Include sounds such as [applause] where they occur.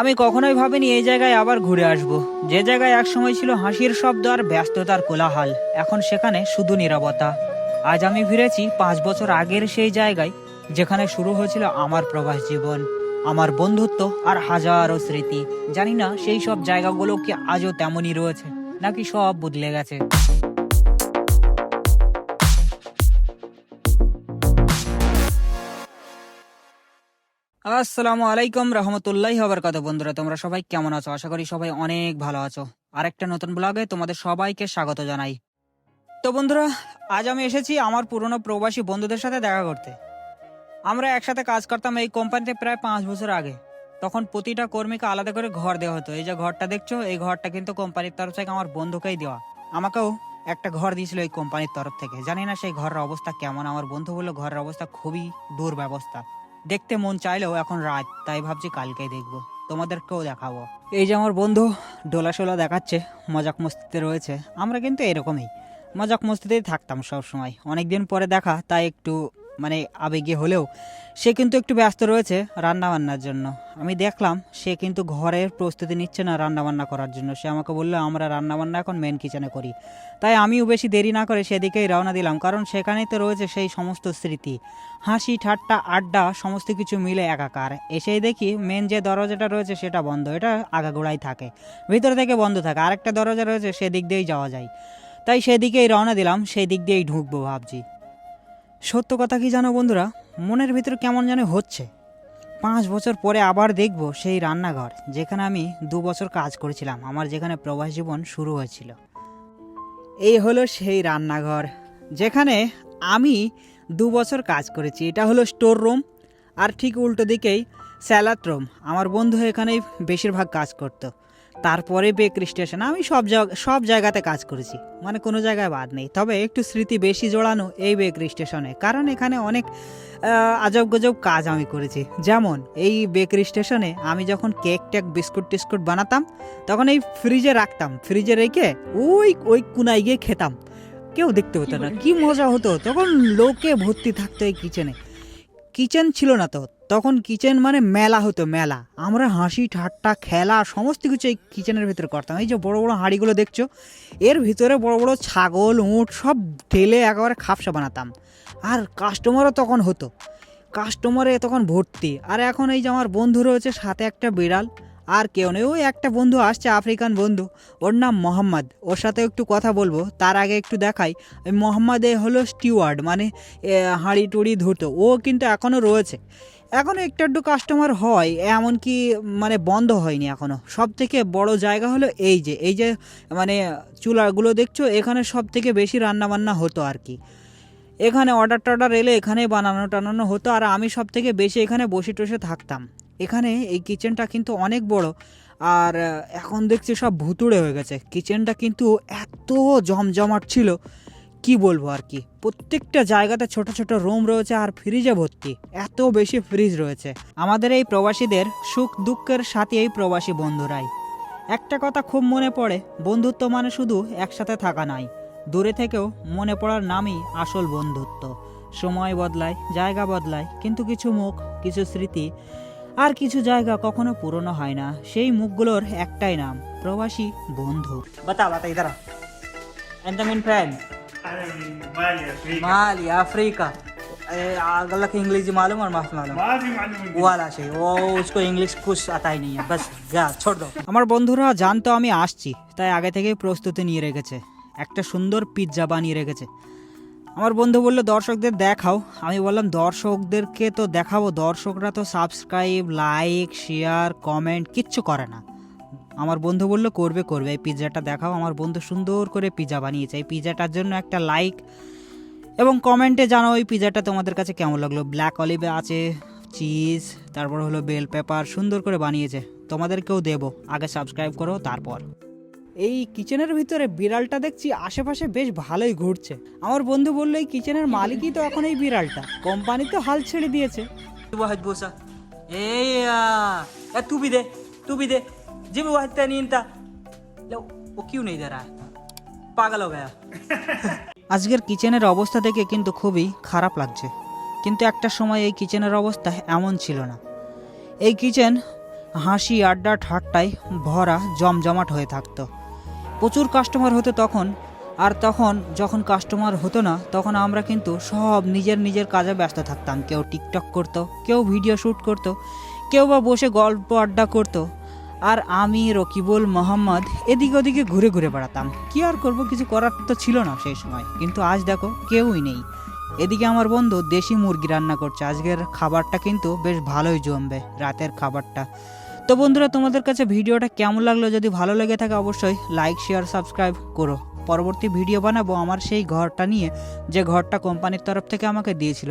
আমি কখনোই ভাবিনি এই জায়গায় আবার ঘুরে আসব। যে জায়গায় একসময় ছিল হাসির শব্দ আর ব্যস্ততার কোলাহল, এখন সেখানে শুধু নিরাপত্তা আজ আমি ফিরেছি পাঁচ বছর আগের সেই জায়গায়, যেখানে শুরু হয়েছিল আমার প্রবাস জীবন, আমার বন্ধুত্ব আর হাজারো স্মৃতি। জানি না সেই সব জায়গাগুলো কি আজও তেমনই রয়েছে, নাকি সব বদলে গেছে। আসসালামু আলাইকুম রহমতুল্লাহ হবার কথা বন্ধুরা, তোমরা সবাই কেমন আছো? আশা করি সবাই অনেক ভালো আছো। আরেকটা নতুন ব্লগে তোমাদের সবাইকে স্বাগত জানাই। তো বন্ধুরা, আজ আমি এসেছি আমার পুরনো প্রবাসী বন্ধুদের সাথে দেখা করতে। আমরা একসাথে কাজ করতাম এই কোম্পানিতে প্রায় পাঁচ বছর আগে। তখন প্রতিটা কর্মীকে আলাদা করে ঘর দেওয়া হতো। এই যে ঘরটা দেখছ, এই ঘরটা কিন্তু কোম্পানির তরফ থেকে আমার বন্ধুকেই দেওয়া। আমাকেও একটা ঘর দিয়েছিল এই কোম্পানির তরফ থেকে। জানি না সেই ঘরের অবস্থা কেমন। আমার বন্ধু বলল, ঘরের অবস্থা খুবই দুর্ব্যবস্থা। দেখতে মন চাইলেও এখন রাত, তাই ভাবছি কালকেই দেখব। তোমাদেরকেও দেখাবো। এই যে আমার বন্ধু ডোলা শোলা দেখাচ্ছে, মজাক মস্তিতে রয়েছে। আমরা কিন্তু এরকমই। মজাক মস্তিতেই থাকতাম সবসময়। অনেকদিন পরে দেখা, তাই একটু মানে আবেগে হলেও সে কিন্তু একটু ব্যস্ত রয়েছে রান্না বান্নার জন্য। আমি দেখলাম সে কিন্তু ঘরের প্রস্তুতি নিচ্ছে না রান্না বান্না করার জন্য। সে আমাকে বলল, আমরা রান্না বান্না এখন মেন কিচেনে করি। তাই আমিও বেশি দেরি না করে সেদিকেই রওনা দিলাম, কারণ সেখানেই তো রয়েছে সেই সমস্ত স্মৃতি। হাসি, ঠাট্টা, আড্ডা, সমস্ত কিছু মিলে একাকার। এসেই দেখি মেন যে দরজাটা রয়েছে সেটা বন্ধ। এটা আগাগোড়াই থাকে। ভিতর থেকে বন্ধ থাকে। আরেকটা দরজা রয়েছে সেদিক দিয়েই যাওয়া যায়। তাই সেদিকেই রওনা দিলাম সেই দিক দিয়েই ঢুকবো ভাবছি। সত্য কথা কি জানো বন্ধুরা? মনের ভিতর কেমন যেন হচ্ছে। পাঁচ বছর পরে আবার দেখব সেই রান্নাঘর, যেখানে আমি দু বছর কাজ করেছিলাম, আমার যেখানে প্রবাস জীবন শুরু হয়েছিল। এই হলো সেই রান্নাঘর, যেখানে আমি দু বছর কাজ করেছি। এটা হলো স্টোর রুম, আর ঠিক উল্টো দিকেই স্যালাড রুম। আমার বন্ধু এখানেই বেশিরভাগ কাজ করতো। তারপরে বেকরি স্টেশন আমি সব সব জায়গাতে কাজ করেছি। মানে কোনো জায়গায় বাদ নেই। তবে একটু স্মৃতি বেশি জোড়ানো এই বেকরি স্টেশনে। কারণ এখানে অনেক আজব গজব কাজ আমি করেছি। যেমন এই বেকরি স্টেশনে আমি যখন কেক টেক বিস্কুট টিস্কুট বানাতাম তখন এই ফ্রিজে রাখতাম। ফ্রিজে রেখে ওই ওই কুনায় গিয়ে খেতাম। কেউ দেখতে হতো না। কি মজা হতো? তখন লোকে ভর্তি থাকতো এই কিচেনে। কিচেন ছিল না তো। তখন কিচেন মানে মেলা হতো, মেলা। আমরা হাসি, ঠাট্টা, খেলা, সমস্ত কিছু এই কিচেনের ভিতরে করতাম। এই যে বড় বড় হাঁড়িগুলো দেখছ, এর ভিতরে বড় বড় ছাগল, উঁট সব ঢেলে একেবারে খাপসা বানাতাম। আর কাস্টমারও তখন হতো। কাস্টমারে তখন ভর্তি। আর এখন এই যে আমার বন্ধু রয়েছে, সাথে একটা বিড়াল। আর কেউ নেই। ওই একটা বন্ধু আসছে, আফ্রিকান বন্ধু। ওর নাম মোহাম্মদ। ওর সাথে একটু কথা বলব। তার আগে একটু দেখাই। ওই মোহাম্মদ এ হলো স্টিওয়ার্ড মানে হাঁড়ি টুড়ি ধুতো। ও কিন্তু এখনও রয়েছে। এখনও একটু একটু কাস্টমার হয়, এমনকি মানে বন্ধ হয়নি এখনও সব থেকে বড় জায়গা হলো এই যে এই যে মানে চুলাগুলো দেখছ? এখানে সব থেকে বেশি রান্নাবান্না হতো আর কি। এখানে অর্ডার টর্ডার এলে এখানেই বানানো টানানো হতো। আর আমি সব থেকে বেশি এখানে বসে টসে থাকতাম। এখানে এই কিচেনটা কিন্তু অনেক বড়। আর এখন দেখছি সব ভুতুড়ে হয়ে গেছে। কিচেনটা কিন্তু এত জমজমাট ছিল, কি বলব আর কি? প্রত্যেকটা জায়গাতে ছোট ছোট রুম রয়েছে আর ফ্রিজে ভর্তি। এত বেশি ফ্রিজ রয়েছে। আমাদের এই প্রবাসীদের সুখ দুঃখের সাথে এই প্রবাসী বন্ধুরাই। একটা কথা খুব মনে পড়ে, বন্ধুত্ব মানে শুধু একসাথে থাকা নয়। দূরে থেকেও মনে পড়ার নামই আসল বন্ধুত্ব। সময় বদলায়, জায়গা বদলায়, কিন্তু কিছু মুখ, কিছু স্মৃতি আর কিছু জায়গা কখনো পুরনো হয় না। সেই মুখগুলোর একটাই নাম প্রবাসী বন্ধু। বাতা বাতা ইদার মিন ফ্যান মালি আফ্রিকা। अगला की মালুম আর মাফ মালুম? मालूम वो वाला से वो उसको इंग्लिश कुछ आता ही नहीं है बस जा আমার বন্ধুরা জানতো আমি আসছি তাই আগে থেকেই প্রস্তুতি নিয়ে রেখেছে। একটা সুন্দর পিৎজা বানিয়ে রেখেছে। আমার বন্ধু বলল, দর্শকদের দেখাও। আমি বললাম, দর্শকদেরকে তো দেখাবো। দর্শকরা তো সাবস্ক্রাইব লাইক শেয়ার কমেন্ট কিচ্ছু করে না। আমার বন্ধু বলল, করবে করবে। এই পিৎজাটা দেখাও। আমার বন্ধু সুন্দর করে পিৎজা বানিয়েছে। এই পিৎজাটার জন্য একটা লাইক এবং কমেন্টে জানাও ওই পিৎজাটা তোমাদের কাছে কেমন লাগল। ব্ল্যাক অলিভে আছে চিজ তারপর হলো বেল পেপার সুন্দর করে বানিয়েছে। তোমাদেরকেও দেবো। আগে সাবস্ক্রাইব করো, তারপর। এই কিচেনের ভিতরে বিড়ালটা দেখছি আশেপাশে বেশ ভালোই ঘুরছে। আমার বন্ধু বলল এই কিচেনের মালিকই তো এখন এই বিড়ালটা। কোম্পানি তো হাল ছেড়ে দিয়েছে। واحد بوسة ايه يا تو بي ده تو بي ও কিউ নেই দাঁড়া পাগল হয়ে [laughs] আজকের কিচেনের অবস্থা দেখে কিন্তু খুবই খারাপ লাগছে। কিন্তু একটা সময় এই কিচেনের অবস্থা এমন ছিল না। এই কিচেন হাসি আড্ডা ঠাট্টায় ভরা জমজমাট হয়ে থাকতো। প্রচুর কাস্টমার হতো তখন, আর তখন যখন কাস্টমার হতো না, তখন আমরা কিন্তু সব নিজের নিজের কাজে ব্যস্ত থাকতাম। কেউ টিকটক করতো, কেউ ভিডিও শ্যুট করতো, কেউ বা বসে গল্প আড্ডা করতো। আর আমি, রকিবুল, মোহাম্মদ এদিকে ওদিকে ঘুরে ঘুরে বেড়াতাম। কি আর করব, কিছু করার তো ছিল না সেই সময়। কিন্তু আজ দেখো, কেউই নেই। এদিকে আমার বন্ধু দেশি মুরগি রান্না করছে। আজকের খাবারটা কিন্তু বেশ ভালোই জমবে, রাতের খাবারটা। তো বন্ধুরা, তোমাদের কাছে ভিডিওটা কেমন লাগল? যদি ভালো লেগে থাকে, অবশ্যই লাইক শেয়ার সাবস্ক্রাইব করো। পরবর্তী ভিডিও বানাবো আমার সেই ঘরটা নিয়ে, যে ঘরটা কোম্পানির তরফ থেকে আমাকে দিয়েছিল।